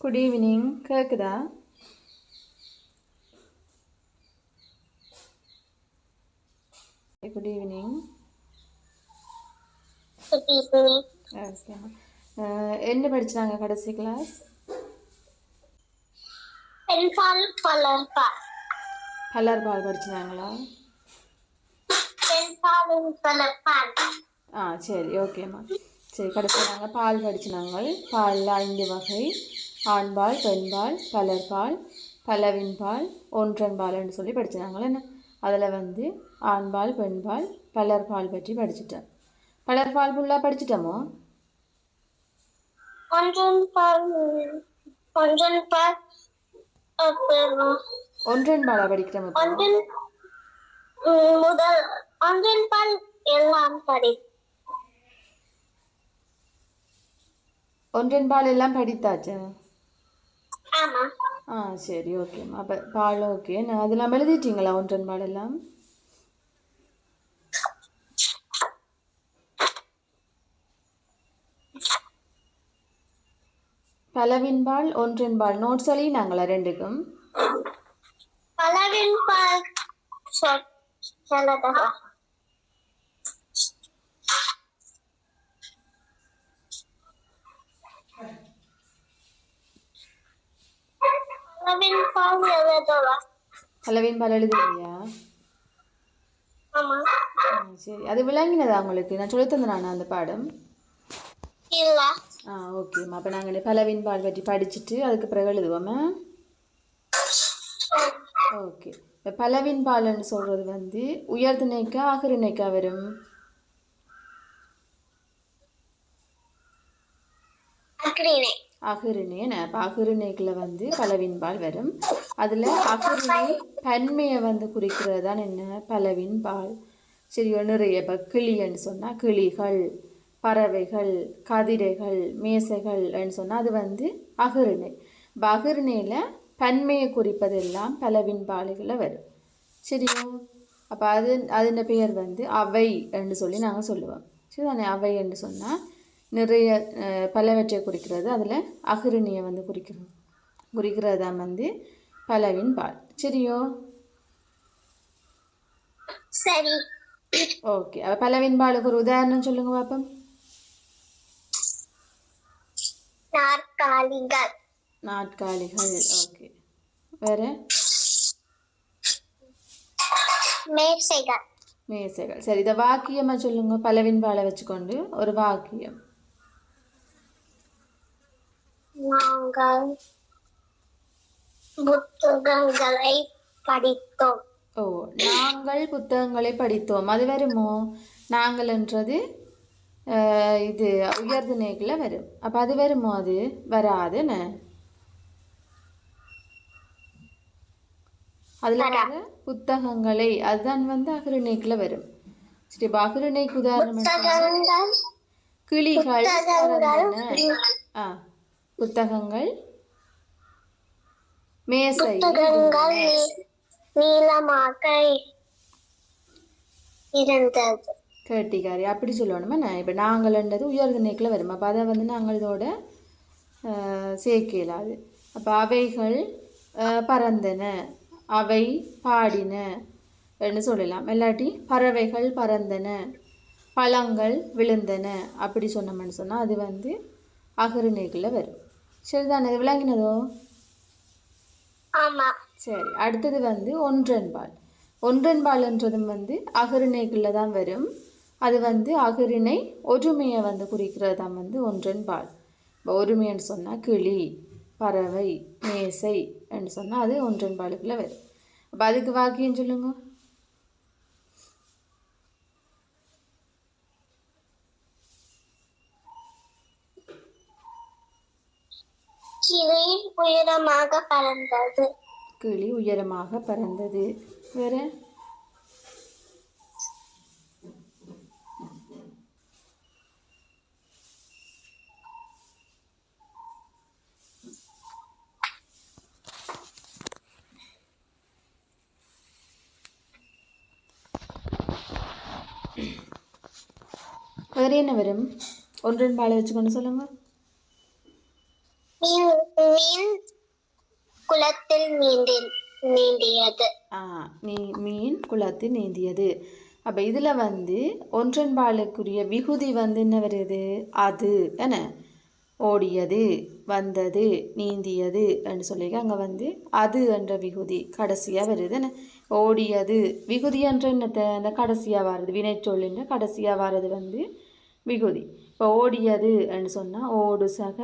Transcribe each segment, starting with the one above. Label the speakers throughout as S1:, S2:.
S1: Good evening கேட்குதா good evening
S2: Good evening.
S1: Okay என்ன படிச்சாங்க கடைசி கிளாஸ்
S2: பெண்பால் பலர்பால்
S1: பலர் பால் படிச்சாங்களா
S2: பெண்பாலின் பலர்பால்
S1: ஆ சரி ஓகேம்மா சரி கடைசி நாங்கள் பால் படிச்சினாங்க பாலில் ஐந்து வகை ஆண்பால் பெண்பால் பலர்பால் பலவின் பால் ஒன்றன் பால்னு சொல்லி படிச்சினாங்களே என்ன? அதில் வந்து ஆண்பால் பெண்பால் பலர்பால் பற்றி படிச்சிட்டேன். பலர்பால் ஃபுல்லாக படிச்சிட்டோமோ?
S2: ஒன்றன் பால் ஒன்றன் பால் அப்புறம்
S1: ஒன்றன் பாலா படிக்கிறோம்
S2: முதல் ஒன்றன் பால் எல்லாம் படி.
S1: ஒன்றன் பால் எல்லாம் படித்தாச்சு? ஆ சரி ஓகேம்மா அப்போ பால் ஓகே நான் அதெல்லாம் எழுதிட்டீங்களா ஒன்றன் பால் எல்லாம்? பலவின் பால் ஒன்றன் பால். நோட்ஸ் சொல்லி நாங்களா ரெண்டுக்கும்?
S2: பலவின் பலவின் பால் எழுதவா?
S1: பால் ஆ சரி. அது விளங்கினதா உங்களுக்கு? நான் சொல்லி தந்தேன் அந்த பாடம்? ஆ ஓகேம்மா அப்போ நாங்கள் பலவின் பால் பற்றி படிச்சுட்டு அதுக்கு பிறகு எழுதுவோமா ஓகே. இப்போ பலவின் பால்னு சொல்கிறது வந்து உயர்திணைக்கா அகரிணைக்கா வரும்?
S2: அக்ரிணை
S1: அகிரிணை அப்போ வந்து பலவின் பால் வரும். அதில் அகிரிணை பன்மையை வந்து குறிக்கிறது தான் என்ன? பலவின் பால் சரி நிறைய இப்போ கிளின்னு சொன்னால் கிளிகள் பறவைகள் கதிரைகள் மேசைகள்னு சொன்னால் அது வந்து அகிரிணை இப்போ அகிரிணையில் பன்மையை குறிப்பதெல்லாம் பலவின் பாலுகளில் வரும். சரியா? அப்போ அது அதன் பெயர் வந்து? அவை என்று சொல்லி நாங்கள் சொல்லுவோம். சரி தானே அவை என்று சொன்னால் நிறைய பலவற்றை குறிக்கிறது. அதில் அகிரிணியை வந்து குறிக்கிறது குறிக்கிறது தான் வந்து பலவின் பால். சரியோ?
S2: சரி.
S1: ஓகே. அப்போ பலவின் பாலுக்கு ஒரு உதாரணம் சொல்லுங்க பாப்போம்.
S2: நாற்காலிகள்.
S1: நாட்காலிகள் ஓகே. வேற?
S2: மேசைகள்.
S1: மேசைகள். சரி இதை வாக்கியமாக சொல்லுங்க. பலவின் பாலை வச்சுக்கொண்டு ஒரு வாக்கியம்.
S2: நாங்கள் புத்தகங்களை படித்தோம்.
S1: ஓ நாங்கள் புத்தகங்களை படித்தோம். அது வருமோ? நாங்கள்ன்றது அஹ், இது உயர்திணைக்குள்ள வரும். அப்போ அது வருமோ அது? வராதுன்னு. அதில் வர புத்தகங்களை. அதுதான் வந்து அகிரிணைக்குள்ள வரும். சரி இப்போ அகிரிணைக்கு உதாரணம்
S2: புத்தகங்கள்
S1: கிளிகள்
S2: புத்தகங்கள்.
S1: ஆ. புத்தகங்கள் மேசை
S2: புத்தகங்கள் நீளமாக இருந்தது.
S1: கேட்டிக்காரி அப்படி சொல்லணுமா? நான் இப்போ நாங்கள்ன்றது உயர்திணைக்குள்ள வரும். அப்போ அதை வந்து நாங்கள் இதோட ஆஹ், சேர்க்க இயலாது அப்போ அவைகள் பறந்தன அவை பாடின என்று சொல்லலாம். இல்லாட்டி பறவைகள் பறந்தன பழங்கள் விழுந்தன அப்படி சொன்னோம்னு சொன்னால் அது வந்து அகருணைக்குள்ள வரும். சரிதானே? இது விளங்கினதோ?
S2: ஆமா.
S1: சரி அடுத்தது வந்து ஒன்றன்பால். ஒன்றன்பால்ன்றதும் வந்து அகரிணைக்குள்ள தான் வரும். அது வந்து அகரிணை ஒருமையை வந்து குறிக்கிறது தான் வந்து ஒன்றன்பால். இப்போ ஒருமைன்னு சொன்னால் கிளி பறவை மேசை என்று சொன்னால் அது ஒன்றன்பாலுக்குள்ள வரும். அப்போ அதுக்கு வாக்கியம் சொல்லுங்க.
S2: கிளி உயரமாக பறந்தது.
S1: கிளி உயரமாக பறந்தது. வேற? வேறு என்ன வரும்? ஒன்றன் பாலை வச்சுக்கொண்டு சொல்லுங்க.
S2: மீன் மீன் குளத்தில் நீந்தியது.
S1: ஆ நீ மீன் குளத்தில் நீந்தியது. அப்போ இதில் வந்து ஒன்றன்பாலுக்குரிய விகுதி வந்து என்ன வருது அது என்ன ஓடியது வந்தது நீந்தியது என்று சொல்லி அங்கே வந்து அது என்ற விகுதி கடைசியாக வருது என்ன ஓடியது விகுதி என்ற என்னத்தை? அந்த கடைசியாக வர்றது வினைச்சொல்லுன்ற கடைசியாக வர்றது வந்து விகுதி. இப்போ ஓடியது என்று சொன்னால் ஓடு சக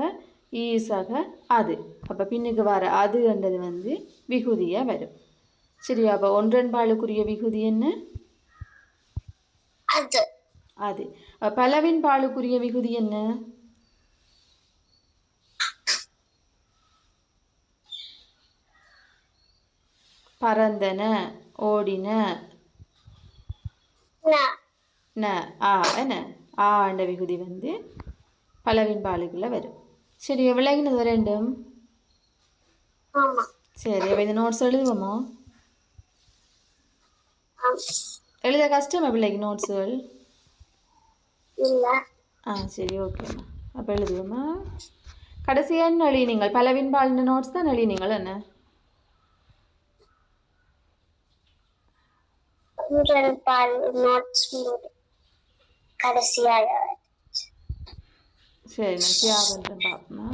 S1: ஈ சக அது. அப்போ பின்னுக்கு வர அது என்றது வந்து விகுதியாக வரும். சரியா அப்போ ஒன்றன்பாலுக்குரிய விகுதி என்ன?
S2: அது.
S1: அது. பலவின் பாலுக்குரிய விகுதி என்ன? பறந்தன ஓடின. ஆ என்ன ஆ என்ற விகுதி வந்து பலவின் பாலுக்குள்ள வரும்.
S2: ஆமா
S1: சரி அப்போ இந்த நோட்ஸ் எழுதுவோமா
S2: ஆம்.
S1: எழுத கஷ்டமா பிள்ளைக்கு நோட்ஸுகள்
S2: இல்ல
S1: ஆ சரி ஓகேம்மா அப்போ எழுதுவோம்மா கடைசியாக என்ன எழுதினீங்கள் பலவின் பாலின நோட்ஸ் தான் எழுதினீங்கள் என்ன
S2: முதல் பால் நோட்ஸ் கடைசியாக
S1: சரி நான் ஷேர் பண்ணுறேன் பாப்போம்மா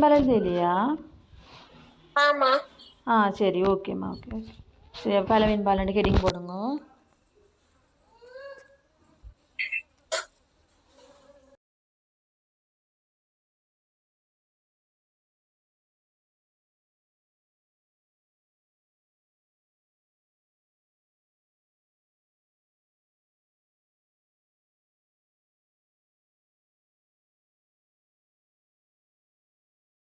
S1: பால் எழுதலையா
S2: ஆமா.
S1: ஆ சரி ஓகேம்மா ஓகே. சரி பலவின் பால் ஹெட்டிங் போடுங்க.